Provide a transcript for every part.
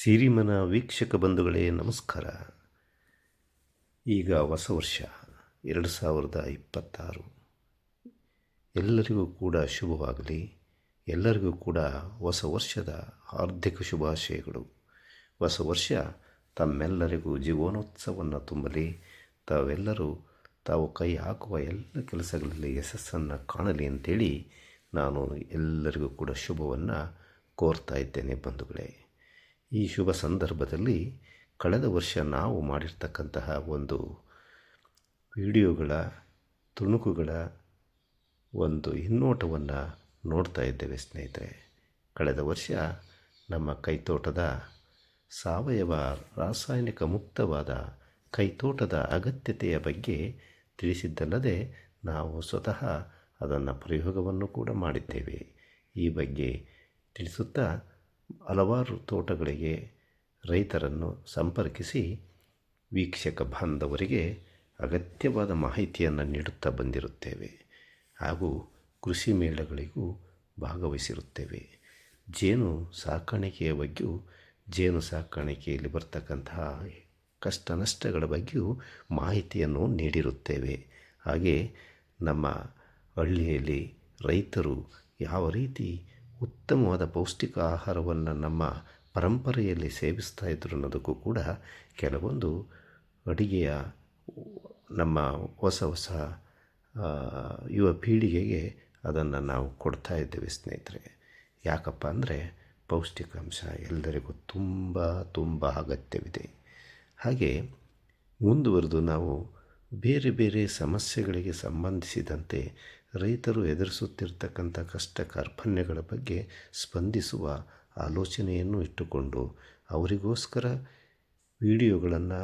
ಸಿರಿಮನ ವೀಕ್ಷಕ ಬಂಧುಗಳೇ, ನಮಸ್ಕಾರ. ಈಗ ಹೊಸ ವರ್ಷ, ಎರಡು ಸಾವಿರದ ಇಪ್ಪತ್ತಾರು. ಎಲ್ಲರಿಗೂ ಕೂಡ ಶುಭವಾಗಲಿ. ಎಲ್ಲರಿಗೂ ಕೂಡ ಹೊಸ ವರ್ಷದ ಹಾರ್ದಿಕ ಶುಭಾಶಯಗಳು. ಹೊಸ ವರ್ಷ ತಮ್ಮೆಲ್ಲರಿಗೂ ಜೀವನೋತ್ಸವವನ್ನು ತುಂಬಲಿ. ತಾವೆಲ್ಲರೂ ತಾವು ಕೈ ಹಾಕುವ ಎಲ್ಲ ಕೆಲಸಗಳಲ್ಲಿ ಯಶಸ್ಸನ್ನು ಕಾಣಲಿ ಅಂತೇಳಿ ನಾನು ಎಲ್ಲರಿಗೂ ಕೂಡ ಶುಭವನ್ನು ಕೋರ್ತಾ ಇದ್ದೇನೆ ಬಂಧುಗಳೇ. ಈ ಶುಭ ಸಂದರ್ಭದಲ್ಲಿ ಕಳೆದ ವರ್ಷ ನಾವು ಮಾಡಿರ್ತಕ್ಕಂತಹ ಒಂದು ವಿಡಿಯೋಗಳ, ತುಣುಕುಗಳ ಒಂದು ಹಿನ್ನೋಟವನ್ನು ನೋಡ್ತಾ ಇದ್ದೇವೆ ಸ್ನೇಹಿತರೆ. ಕಳೆದ ವರ್ಷ ನಮ್ಮ ಕೈತೋಟದ ಸಾವಯವ ರಾಸಾಯನಿಕ ಮುಕ್ತವಾದ ಕೈತೋಟದ ಅಗತ್ಯತೆಯ ಬಗ್ಗೆ ತಿಳಿಸಿದ್ದಲ್ಲದೆ ನಾವು ಸ್ವತಃ ಅದನ್ನು ಪ್ರಯೋಗವನ್ನು ಕೂಡ ಮಾಡಿದ್ದೇವೆ. ಈ ಬಗ್ಗೆ ತಿಳಿಸುತ್ತಾ ಹಲವಾರು ತೋಟಗಳಿಗೆ ರೈತರನ್ನು ಸಂಪರ್ಕಿಸಿ ವೀಕ್ಷಕ ಬಾಂಧವರಿಗೆ ಅಗತ್ಯವಾದ ಮಾಹಿತಿಯನ್ನು ನೀಡುತ್ತಾ ಬಂದಿರುತ್ತೇವೆ. ಹಾಗೂ ಕೃಷಿ ಮೇಳಗಳಿಗೂ ಭಾಗವಹಿಸಿರುತ್ತೇವೆ. ಜೇನು ಸಾಕಾಣಿಕೆಯ ಬಗ್ಗೆಯೂ, ಜೇನು ಸಾಕಾಣಿಕೆಯಲ್ಲಿ ಬರ್ತಕ್ಕಂತಹ ಕಷ್ಟ ನಷ್ಟಗಳ ಬಗ್ಗೆಯೂ ಮಾಹಿತಿಯನ್ನು ನೀಡಿರುತ್ತೇವೆ. ಹಾಗೆ ನಮ್ಮ ಹಳ್ಳಿಯಲ್ಲಿ ರೈತರು ಯಾವ ರೀತಿ ಉತ್ತಮವಾದ ಪೌಷ್ಟಿಕ ಆಹಾರವನ್ನು ನಮ್ಮ ಪರಂಪರೆಯಲ್ಲಿ ಸೇವಿಸ್ತಾ ಇದ್ರು ಅನ್ನೋದಕ್ಕೂ ಕೂಡ ಕೆಲವೊಂದು ಅಡಿಗೆಯ ನಮ್ಮ ಹೊಸ ಹೊಸ ಯುವ ಪೀಳಿಗೆಗೆ ಅದನ್ನು ನಾವು ಕೊಡ್ತಾ ಇದ್ದೇವೆ ಸ್ನೇಹಿತರೆ. ಯಾಕಪ್ಪ ಅಂದರೆ ಪೌಷ್ಟಿಕಾಂಶ ಎಲ್ಲರಿಗೂ ತುಂಬ ತುಂಬ ಅಗತ್ಯವಿದೆ. ಹಾಗೆ ಮುಂದುವರೆದು ನಾವು ಬೇರೆ ಬೇರೆ ಸಮಸ್ಯೆಗಳಿಗೆ ಸಂಬಂಧಿಸಿದಂತೆ ರೈತರು ಎದುರಿಸುತ್ತಿರ್ತಕ್ಕಂಥ ಕಷ್ಟ ಕಾರ್ಪಣ್ಯಗಳ ಬಗ್ಗೆ ಸ್ಪಂದಿಸುವ ಆಲೋಚನೆಯನ್ನು ಇಟ್ಟುಕೊಂಡು ಅವರಿಗೋಸ್ಕರ ವಿಡಿಯೋಗಳನ್ನು,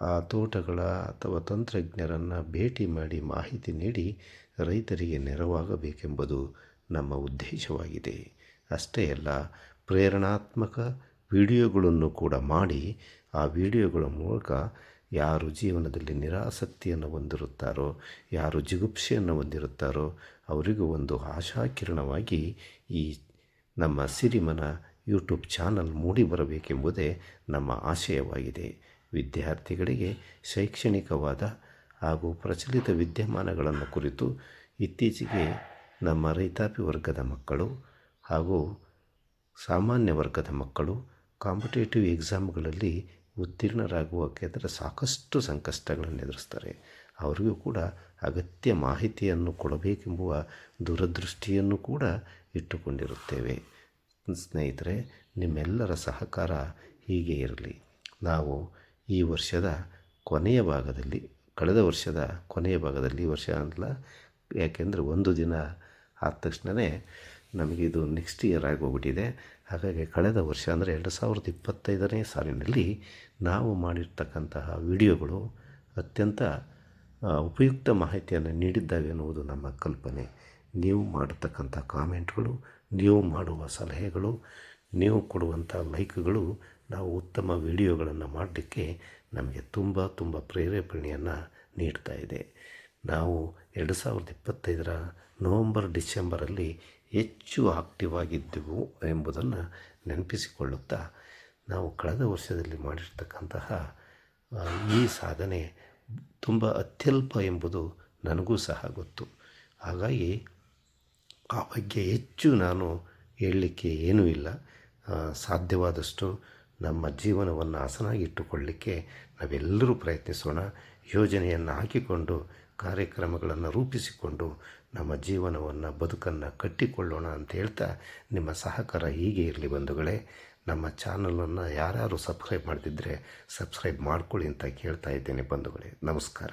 ಆ ತೋಟಗಳ ಅಥವಾ ತಂತ್ರಜ್ಞರನ್ನು ಭೇಟಿ ಮಾಡಿ ಮಾಹಿತಿ ನೀಡಿ ರೈತರಿಗೆ ನೆರವಾಗಬೇಕೆಂಬುದು ನಮ್ಮ ಉದ್ದೇಶವಾಗಿದೆ. ಅಷ್ಟೇ ಅಲ್ಲ, ಪ್ರೇರಣಾತ್ಮಕ ವಿಡಿಯೋಗಳನ್ನು ಕೂಡ ಮಾಡಿ ಆ ವಿಡಿಯೋಗಳ ಮೂಲಕ ಯಾರು ಜೀವನದಲ್ಲಿ ನಿರಾಸಕ್ತಿಯನ್ನು ಹೊಂದಿರುತ್ತಾರೋ, ಯಾರು ಜಿಗುಪ್ಸೆಯನ್ನು ಹೊಂದಿರುತ್ತಾರೋ, ಅವರಿಗೂ ಒಂದು ಆಶಾಕಿರಣವಾಗಿ ಈ ನಮ್ಮ ಸಿರಿಮನ ಯೂಟ್ಯೂಬ್ ಚಾನಲ್ ಮೂಡಿ ಬರಬೇಕೆಂಬುದೇ ನಮ್ಮ ಆಶಯವಾಗಿದೆ. ವಿದ್ಯಾರ್ಥಿಗಳಿಗೆ ಶೈಕ್ಷಣಿಕವಾದ ಹಾಗೂ ಪ್ರಚಲಿತ ವಿದ್ಯಮಾನಗಳನ್ನು ಕುರಿತು ಇತ್ತೀಚೆಗೆ ನಮ್ಮ ರೈತಾಪಿ ವರ್ಗದ ಮಕ್ಕಳು ಹಾಗೂ ಸಾಮಾನ್ಯ ವರ್ಗದ ಮಕ್ಕಳು ಕಾಂಪಿಟೇಟಿವ್ ಎಕ್ಸಾಮ್ಗಳಲ್ಲಿ ಉತ್ತೀರ್ಣರಾಗುವ ಕೇಂದ್ರ ಸಾಕಷ್ಟು ಸಂಕಷ್ಟಗಳನ್ನು ಎದುರಿಸ್ತಾರೆ. ಅವರಿಗೂ ಕೂಡ ಅಗತ್ಯ ಮಾಹಿತಿಯನ್ನು ಕೊಡಬೇಕೆಂಬುವ ದೂರದೃಷ್ಟಿಯನ್ನು ಕೂಡ ಇಟ್ಟುಕೊಂಡಿರುತ್ತೇವೆ. ಸ್ನೇಹಿತರೆ, ನಿಮ್ಮೆಲ್ಲರ ಸಹಕಾರ ಹೀಗೆ ಇರಲಿ. ನಾವು ಈ ವರ್ಷದ ಕೊನೆಯ ಭಾಗದಲ್ಲಿ, ಕಳೆದ ವರ್ಷದ ಕೊನೆಯ ಭಾಗದಲ್ಲಿ ವರ್ಷ ಅಂತಲ್ಲ ಯಾಕೆಂದರೆ ಒಂದು ದಿನ ಆದ ತಕ್ಷಣವೇ ನಮಗಿದು ನೆಕ್ಸ್ಟ್ ಇಯರ್ ಆಗೋಗ್ಬಿಟ್ಟಿದೆ. ಹಾಗಾಗಿ ಕಳೆದ ವರ್ಷ ಅಂದರೆ ಎರಡು ಸಾವಿರದ ಇಪ್ಪತ್ತೈದನೇ ಸಾಲಿನಲ್ಲಿ ನಾವು ಮಾಡಿರ್ತಕ್ಕಂತಹ ವಿಡಿಯೋಗಳು ಅತ್ಯಂತ ಉಪಯುಕ್ತ ಮಾಹಿತಿಯನ್ನು ನೀಡಿದ್ದಾವೆ ಎನ್ನುವುದು ನಮ್ಮ ಕಲ್ಪನೆ. ನೀವು ಮಾಡತಕ್ಕಂಥ ಕಾಮೆಂಟ್ಗಳು, ನೀವು ಮಾಡುವ ಸಲಹೆಗಳು, ನೀವು ಕೊಡುವಂಥ ಲೈಕ್ಗಳು, ನಾವು ಉತ್ತಮ ವಿಡಿಯೋಗಳನ್ನು ಮಾಡಲಿಕ್ಕೆ ನಮಗೆ ತುಂಬ ತುಂಬ ಪ್ರೇರೇಪಣೆಯನ್ನು ನೀಡ್ತಾ ಇದೆ. ನಾವು ಎರಡು ಸಾವಿರದ ಇಪ್ಪತ್ತೈದರ ನವಂಬರ್, ಡಿಸೆಂಬರಲ್ಲಿ ಹೆಚ್ಚು ಆಕ್ಟಿವ್ ಆಗಿದ್ದೆವು ಎಂಬುದನ್ನು ನೆನಪಿಸಿಕೊಳ್ಳುತ್ತಾ ನಾವು ಕಳೆದ ವರ್ಷದಲ್ಲಿ ಮಾಡಿರ್ತಕ್ಕಂತಹ ಈ ಸಾಧನೆ ತುಂಬ ಅತ್ಯಲ್ಪ ಎಂಬುದು ನನಗೂ ಸಹ ಗೊತ್ತು. ಹಾಗಾಗಿ ಆ ಬಗ್ಗೆ ಹೆಚ್ಚು ನಾನು ಹೇಳಲಿಕ್ಕೆ ಏನೂ ಇಲ್ಲ. ಸಾಧ್ಯವಾದಷ್ಟು ನಮ್ಮ ಜೀವನವನ್ನು ಹಸನಾಗಿಟ್ಟುಕೊಳ್ಳಲಿಕ್ಕೆ ನಾವೆಲ್ಲರೂ ಪ್ರಯತ್ನಿಸೋಣ. ಯೋಜನೆಯನ್ನು ಹಾಕಿಕೊಂಡು, ಕಾರ್ಯಕ್ರಮಗಳನ್ನು ರೂಪಿಸಿಕೊಂಡು, ನಮ್ಮ ಜೀವನವನ್ನು ಬದುಕನ್ನು ಕಟ್ಟಿಕೊಳ್ಳೋಣ ಅಂತ ಹೇಳ್ತಾ ನಿಮ್ಮ ಸಹಕಾರ ಹೀಗೆ ಇರಲಿ ಬಂಧುಗಳೇ. ನಮ್ಮ ಚಾನಲನ್ನು ಯಾರ್ಯಾರು ಸಬ್ಸ್ಕ್ರೈಬ್ ಮಾಡ್ತಿದ್ರೆ ಸಬ್ಸ್ಕ್ರೈಬ್ ಮಾಡ್ಕೊಳ್ಳಿ ಅಂತ ಕೇಳ್ತಾ ಇದ್ದೇನೆ ಬಂಧುಗಳೇ. ನಮಸ್ಕಾರ.